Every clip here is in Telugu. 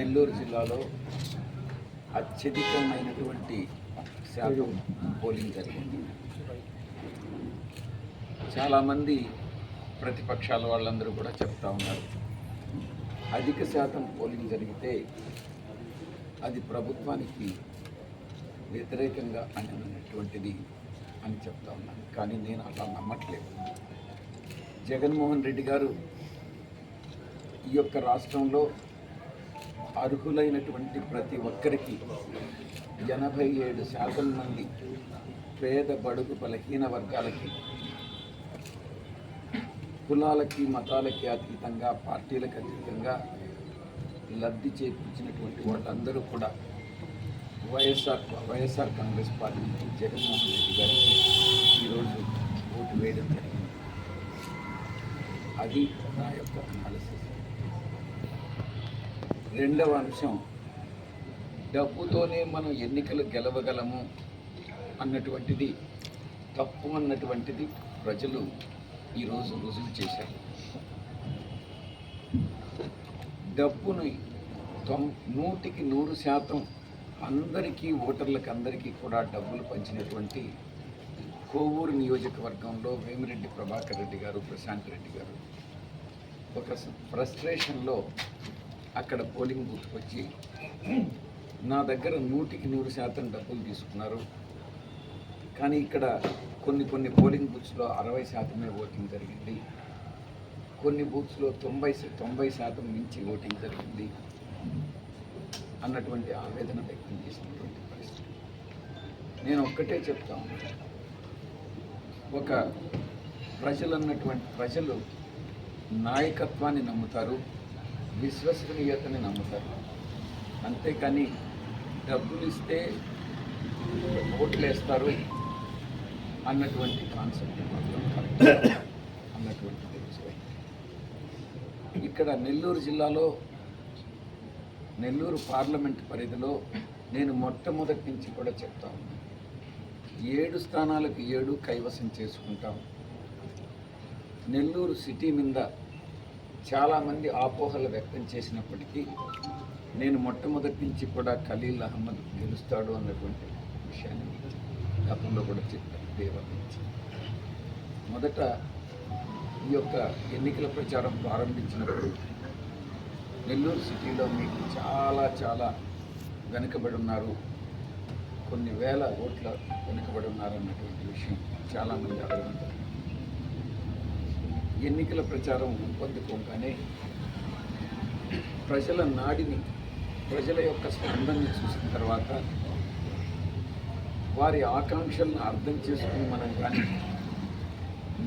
నెల్లూరు జిల్లాలో అత్యధికమైనటువంటి శాతం పోలింగ్ జరిగింది చాలామంది ప్రతిపక్షాల వాళ్ళందరూ కూడా చెప్తా ఉన్నారు. అధిక శాతం పోలింగ్ జరిగితే అది ప్రభుత్వానికి వ్యతిరేకంగా అనేటువంటిది అని చెప్తా ఉన్నాను. కానీ నేను అలా నమ్మట్లేదు. జగన్మోహన్ రెడ్డి గారు ఈ యొక్క రాష్ట్రంలో అర్హులైనటువంటి ప్రతి ఒక్కరికి ఎనభై ఏడు శాతం మంది పేద బడుగు బలహీన వర్గాలకి కులాలకి మతాలకి అతీతంగా పార్టీలకు అతీతంగా లబ్ధి చేకూర్చినటువంటి వాళ్ళందరూ కూడా YSR YSR Congress party Jaganmohan Reddy గారికి ఈరోజు ఓటు వేయడం జరిగింది. అది నా యొక్క అనాలిసిస్ రెండవ అంశం డబ్బుతోనే మనం ఎన్నికలు గెలవగలము అన్నటువంటిది తప్పు అన్నటువంటిది ప్రజలు ఈరోజు రుజువు చేశారు. డబ్బుని తొం నూటికి నూరు శాతం అందరికీ ఓటర్లకు అందరికీ కూడా డబ్బులు పంచినటువంటి కోవూరు నియోజకవర్గంలో వేమిరెడ్డి ప్రభాకర్ రెడ్డి గారు ప్రశాంత్ రెడ్డి గారు. ఒక ఫ్రస్ట్రేషన్లో అక్కడ పోలింగ్ బూత్కి వచ్చి నా దగ్గర నూటికి నూరు శాతం డబ్బులు తీసుకున్నారు. కానీ ఇక్కడ కొన్ని కొన్ని పోలింగ్ బూత్స్లో అరవై శాతమే ఓటింగ్ జరిగింది. కొన్ని బూత్స్లో తొంభై తొంభై శాతం మించి ఓటింగ్ జరిగింది. అన్నటువంటి ఆవేదన వ్యక్తం చేసినటువంటి పరిస్థితి. నేను ఒక్కటే చెప్తాను ఒక ప్రజలు అన్నటువంటి ప్రజలు నాయకత్వాన్ని నమ్ముతారు. విశ్వసనీయతని నమ్ముతారు. అంతేకాని డబ్బులు ఇస్తే ఓట్లు వేస్తారు అన్నటువంటి కాన్సెప్ట్ మాత్రం అన్నటువంటి ఇక్కడ నెల్లూరు జిల్లాలో నెల్లూరు పార్లమెంట్ పరిధిలో నేను మొట్టమొదటి నుంచి కూడా చెప్తా ఉన్నాను ఏడు స్థానాలకు ఏడు కైవసం చేసుకుంటాం. నెల్లూరు సిటీ మీద చాలామంది ఆపోహలు వ్యక్తం చేసినప్పటికీ నేను మొట్టమొదటి నుంచి కూడా ఖలీల్ అహ్మద్ గెలుస్తాడు అన్నటువంటి విషయాన్ని గతంలో కూడా చెప్పాను దేవర్ మొదట ఈ యొక్క ఎన్నికల ప్రచారం ప్రారంభించినప్పుడు నెల్లూరు సిటీలో మీకు చాలా చాలా వెనుకబడి ఉన్నారు కొన్ని వేల ఓట్ల వెనుకబడి ఉన్నారు అన్నటువంటి విషయం చాలామంది అడగడం జరిగింది. ఎన్నికల ప్రచారం ఊపందుకోగానే ప్రజల నాడిని ప్రజల యొక్క స్పందనని చూసిన తర్వాత వారి ఆకాంక్షలను అర్థం చేసుకుని మనం కానీ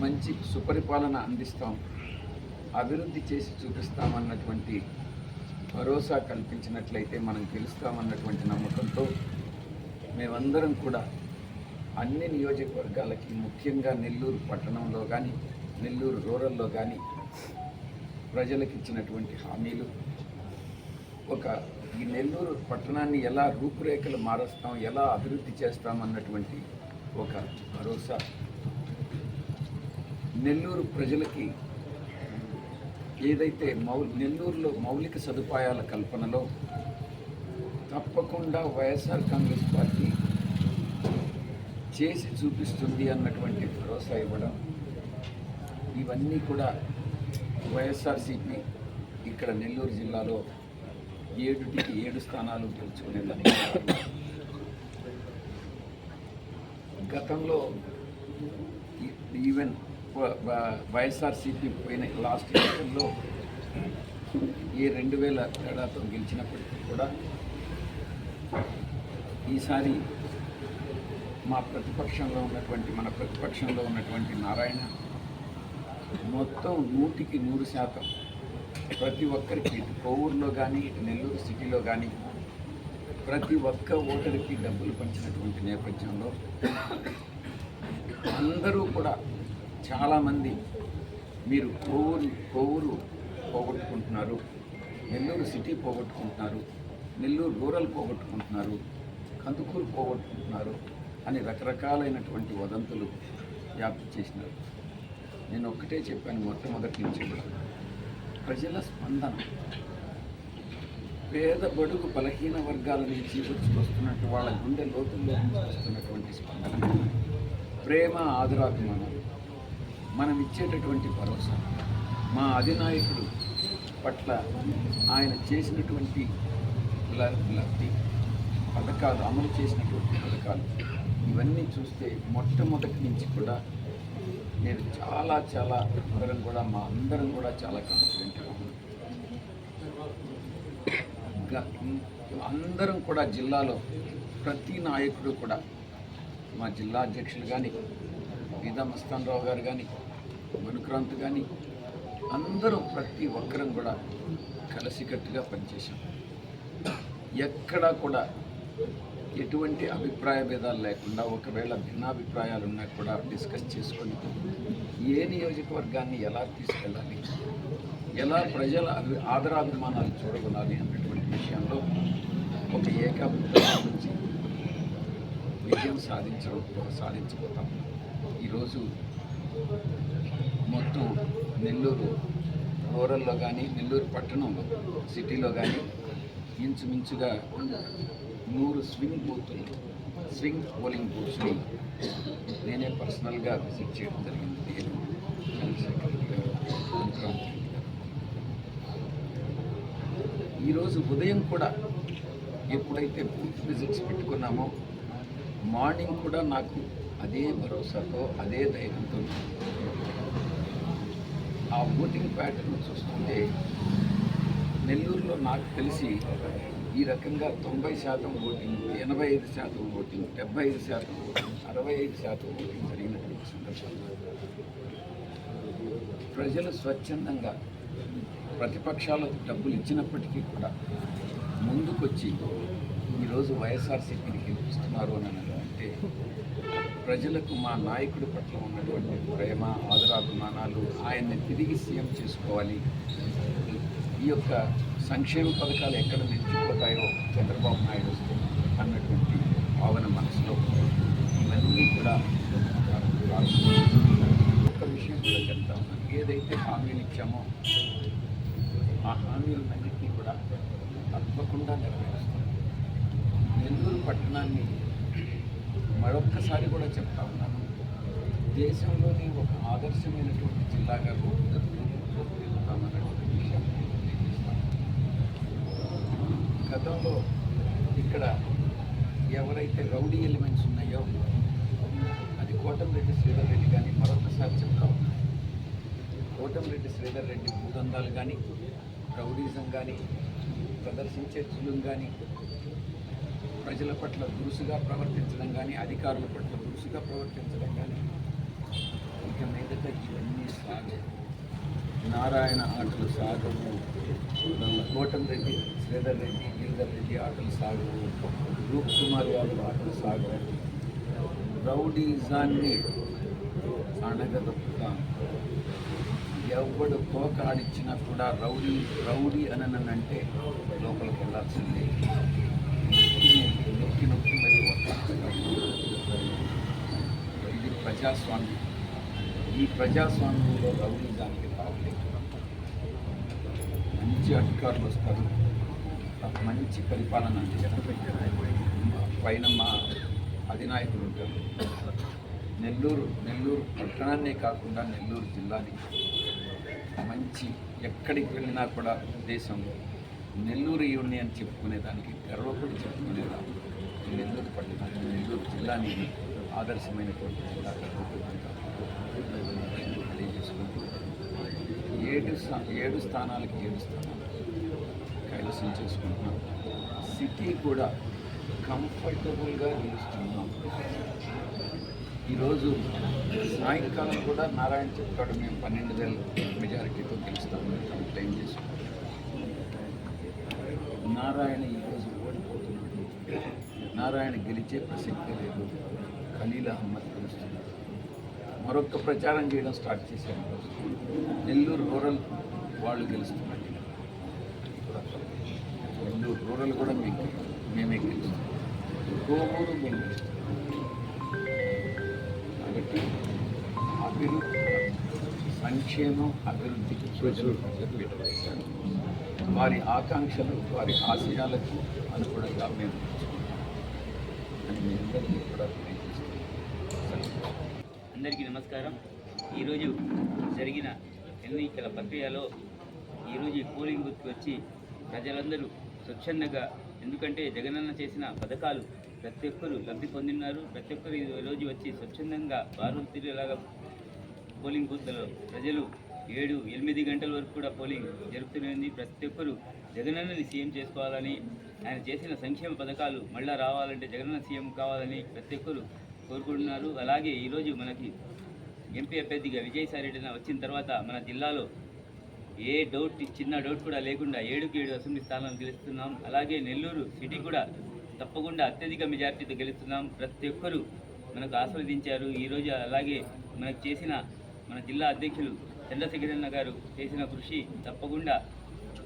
మంచి సుపరిపాలన అందిస్తాం అభివృద్ధి చేసి చూపిస్తామన్నటువంటి భరోసా కల్పించినట్లయితే మనం గెలుస్తామన్నటువంటి నమ్మకంతో మేమందరం కూడా అన్ని నియోజకవర్గాలకి ముఖ్యంగా నెల్లూరు పట్టణంలో కానీ నెల్లూరు రూరల్లో కానీ ప్రజలకు ఇచ్చినటువంటి హామీలు. ఒక ఈ నెల్లూరు పట్టణాన్ని ఎలా రూపురేఖలు మారుస్తాం ఎలా అభివృద్ధి చేస్తాం అన్నటువంటి ఒక భరోసా. నెల్లూరు ప్రజలకి ఏదైతే మౌ నెల్లూరులో మౌలిక సదుపాయాల కల్పనలో తప్పకుండా వైఎస్ఆర్ కాంగ్రెస్ పార్టీ చేసి చూపిస్తుంది అన్నటువంటి భరోసా ఇవ్వడం ఇవన్నీ కూడా వైఎస్ఆర్సీపీ ఇక్కడ నెల్లూరు జిల్లాలో ఏడుటికి ఏడు స్థానాలు గెలుచుకునేదానికి గతంలో ఈవెన్ వ- వైఎస్ఆర్సీపీ పోయిన లాస్ట్ ఎలక్షన్లో ఈ రెండు వేల తేడాతో గెలిచినప్పటికీ కూడా ఈసారి మా ప్రతిపక్షంలో ఉన్నటువంటి మన ప్రతిపక్షంలో ఉన్నటువంటి నారాయణ మొత్తం నూటికి నూరు శాతం ప్రతి ఒక్కరికి ఇటు కోవూరులో కానీ ఇటు నెల్లూరు సిటీలో కానీ ప్రతి ఒక్క ఓటరికి డబ్బులు పంచినటువంటి నేపథ్యంలో అందరూ కూడా చాలామంది మీరు కోవూరు కోవూరు పోగొట్టుకుంటున్నారు నెల్లూరు సిటీ పోగొట్టుకుంటున్నారు నెల్లూరు రూరల్ పోగొట్టుకుంటున్నారు కందుకూరు పోగొట్టుకుంటున్నారు అని రకరకాలైనటువంటి వదంతులు వ్యాప్తి చేసినారు. నేను ఒక్కటే చెప్పాను మొట్టమొదటి నుంచి కూడా. ప్రజల స్పందన పేద బడుగు బలహీన వర్గాల నుంచి వచ్చుకొస్తున్నట్టు వాళ్ళ గుండె లోతుల్లో నుంచి వస్తున్నటువంటి స్పందన. ప్రేమ ఆదురాభిమానం మనం ఇచ్చేటటువంటి భరోసా. మా అధినాయకుడు పట్ల ఆయన చేసినటువంటి లబ్ధి పథకాలు అమలు చేసినటువంటి పథకాలు ఇవన్నీ చూస్తే మొట్టమొదటి నుంచి కూడా నేను చాలా చాలా అందరం కూడా మా అందరం కూడా చాలా కాన్ఫిడెంట్గా ఉన్నాం. అందరం కూడా జిల్లాలో ప్రతి నాయకుడు కూడా మా జిల్లా అధ్యక్షులు కానీ గీతా మస్తాన్ రావు గారు కానీ మనుక్రాంత్ కానీ అందరూ ప్రతి ఒక్కరం కూడా కలిసికట్టుగా పనిచేశాం. ఎక్కడా కూడా ఎటువంటి అభిప్రాయ భేదాలు లేకుండా ఒకవేళ భిన్నాభిప్రాయాలు ఉన్నా కూడా డిస్కస్ చేసుకొని ఏ నియోజకవర్గాన్ని ఎలా తీసుకెళ్ళాలి? ఎలా ప్రజల అభి ఆదరాభిమానాలు చూడగొనాలి అన్నటువంటి విషయంలో ఒక ఏకాభిప్రాయం నుంచి విజయం సాధించడం సాధించబోతాం. ఈరోజు మొత్తం నెల్లూరు రూరల్లో కానీ నెల్లూరు పట్టణంలో సిటీలో కానీ ఇంచుమించుగా నూరు స్వింగ్ బూతులు స్వింగ్ పోలింగ్ బూత్స్ని నేనే పర్సనల్గా విజిట్ చేయడం జరిగింది. నేను ఈరోజు ఉదయం కూడా ఎప్పుడైతే బూత్ విజిట్స్ పెట్టుకున్నామో మార్నింగ్ కూడా నాకు అదే భరోసాతో అదే ధైర్యంతో ఆ ఓటింగ్ ప్యాటర్న్ చూస్తుంటే నెల్లూరులో నాకు తెలిసి ఈ రకంగా తొంభై శాతం ఓటింగ్ ఎనభై ఐదు శాతం ఓటింగ్ డెబ్బై ఐదు శాతం ఓటింగ్ అరవై ఐదు శాతం ఓటింగ్ జరిగినటువంటి సందర్భంలో ప్రజలు స్వచ్ఛందంగా ప్రతిపక్షాలకు డబ్బులు ఇచ్చినప్పటికీ కూడా ముందుకొచ్చి ఈరోజు వైఎస్ఆర్సీపీని గెలిపిస్తున్నారు అని అంటే ప్రజలకు మా నాయకుడి పట్ల ఉన్నటువంటి ప్రేమ ఆదరాభిమానాలు ఆయన్ని తిరిగి సీఎం చేసుకోవాలి. ఈ యొక్క సంక్షేమ పథకాలు ఎక్కడ నిలిచిపోతాయో చంద్రబాబు నాయుడు వస్తే అన్నటువంటి భావన మనసులో ఇవన్నీ కూడా ఒక విషయం కూడా చెప్తా ఉన్నాను ఏదైతే హామీలు ఇచ్చామో ఆ హామీలన్నింటినీ కూడా తప్పకుండా నెరవేరుస్తాం. నెల్లూరు పట్టణాన్ని మరొక్కసారి కూడా చెప్తా ఉన్నాను. దేశంలోని ఒక ఆదర్శమైనటువంటి జిల్లాగా రూపుదిద్దుతామన్నటువంటి విషయం. గతంలో ఇక్కడ ఎవరైతే రౌడీ ఎలిమెంట్స్ ఉన్నాయో అది కోటంరెడ్డి శ్రీధర్ రెడ్డి కానీ మరొకసారి చెప్తా ఉన్నాను కోటంరెడ్డి శ్రీధర్ రెడ్డి భూదందాలు కానీ రౌడీజం కానీ ప్రదర్శించే చులుం కానీ ప్రజల పట్ల దురుసుగా ప్రవర్తించడం కానీ అధికారుల పట్ల దురుసుగా ప్రవర్తించడం కానీ ఇక మీదట ఇవన్నీ సాగు నారాయణ ఆటలు సాగము కోటం రెడ్డి శ్రీధర్ రెడ్డి గిరిధర్ రెడ్డి ఆటలు సాగము రూప్ కుమార్ యాదవ్ ఆటలు సాగము రౌడీజాన్ని అణగదొక్కుతాం ఎవడు తోక ఆడిచ్చినా కూడా రౌడీ రౌడీ అననంటే లోపలికి వెళ్ళాల్సిందే నొక్కి నొక్కి మరి ఇది ప్రజాస్వామ్యం ఈ ప్రజాస్వామ్యంలో రౌడీజానికి తాగలేదు మంచి అధికారులు వస్తారు మంచి పరిపాలన పైన మా అధినాయకులు ఉంటారు నెల్లూరు నెల్లూరు పట్టణాన్నే కాకుండా నెల్లూరు జిల్లాని మంచి ఎక్కడికి వెళ్ళినా కూడా దేశంలో నెల్లూరు యూని అని చెప్పుకునేదానికి గర్వపడి చెప్పుకునేదాన్ని నెల్లూరు పట్టణాన్ని నెల్లూరు జిల్లాని ఆదర్శమైనటువంటి జిల్లా రూపుదిద్దుతాం. తెలియజేసుకుంటూ ఏడు స్థా- ఏడు స్థానాలకి ఏడు స్థానాలు కైవసం చేసుకుంటున్నాం. సిటీ కూడా కంఫర్టబుల్గా నిలుస్తున్నాం. ఈరోజు సాయంకాలం కూడా నారాయణ చెప్తాడు మేము పన్నెండు వేల మెజారిటీతో గెలుస్తామని కంప్లైంట్ చేసుకుంటాం. నారాయణ ఈరోజు ఓడిపోతున్నాడు. నారాయణ గెలిచే ప్రసక్తి లేదు. ఖలీల్ అహ్మద్ మరొక ప్రచారం చేయడం స్టార్ట్ చేశారు నెల్లూరు రూరల్ వాళ్ళు గెలుస్తున్నట్టు నెల్లూరు రూరల్ కూడా మేము మేమే గెలుస్తాం. కోమూరు మేము గెలుస్తాం. కాబట్టి అభివృద్ధి సంక్షేమం అభివృద్ధికి ప్రజలు వారి ఆకాంక్షలు వారి ఆశయాలకు అనుగుణంగా మేము అని మీ అందరికీ కూడా అందరికీ నమస్కారం. ఈరోజు జరిగిన ఎన్నికల ప్రక్రియలో ఈరోజు పోలింగ్ బూత్కి వచ్చి ప్రజలందరూ స్వచ్ఛందంగా ఎందుకంటే జగనన్న చేసిన పథకాలు ప్రతి ఒక్కరు లబ్ధి పొందిన్నారు ప్రతి ఒక్కరు ఈరోజు రోజు వచ్చి స్వచ్ఛందంగా వారు తిరిగేలాగా పోలింగ్ బూత్లలో ప్రజలు ఏడు ఎనిమిది గంటల వరకు కూడా పోలింగ్ జరుగుతున్నది ప్రతి ఒక్కరు జగనన్నని సీఎం చేసుకోవాలని ఆయన చేసిన సంక్షేమ పథకాలు మళ్ళా రావాలంటే జగనన్న సీఎం కావాలని ప్రతి ఒక్కరు కోరుకుంటున్నారు. అలాగే ఈరోజు మనకి ఎంపీ అభ్యర్థిగా విజయసాయి రెడ్డి వచ్చిన తర్వాత మన జిల్లాలో ఏ డౌట్ చిన్న డౌట్ కూడా లేకుండా ఏడుకి ఏడు అసెంబ్లీ స్థానాలు గెలుస్తున్నాం. అలాగే నెల్లూరు సిటీ కూడా తప్పకుండా అత్యధిక మెజార్టీతో గెలుస్తున్నాం. ప్రతి ఒక్కరూ మనకు ఆస్వాదించారు ఈరోజు అలాగే మనకు చేసిన మన జిల్లా అధ్యక్షులు చంద్రశేఖరన్న గారు చేసిన కృషి తప్పకుండా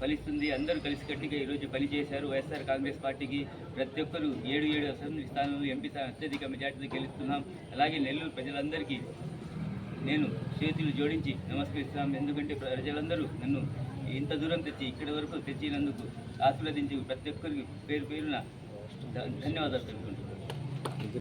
ఫలిస్తుంది అందరూ కలిసి కట్టిగా ఈరోజు పనిచేశారు. వైఎస్ఆర్ కాంగ్రెస్ పార్టీకి ప్రతి ఒక్కరు ఏడు ఏడు అసెంబ్లీ స్థానంలో ఎంపీ స్థానం అత్యధిక మెజార్టీతో గెలుస్తున్నాం. అలాగే నెల్లూరు ప్రజలందరికీ నేను చేతులు జోడించి నమస్కరిస్తాను ఎందుకంటే ప్రజలందరూ నన్ను ఇంత దూరం తెచ్చి ఇక్కడి వరకు తెచ్చినందుకు ఆశీర్వదించి ప్రతి ఒక్కరికి పేరు పేరున ధన్యవాదాలు తెలుపుకుంటున్నాను.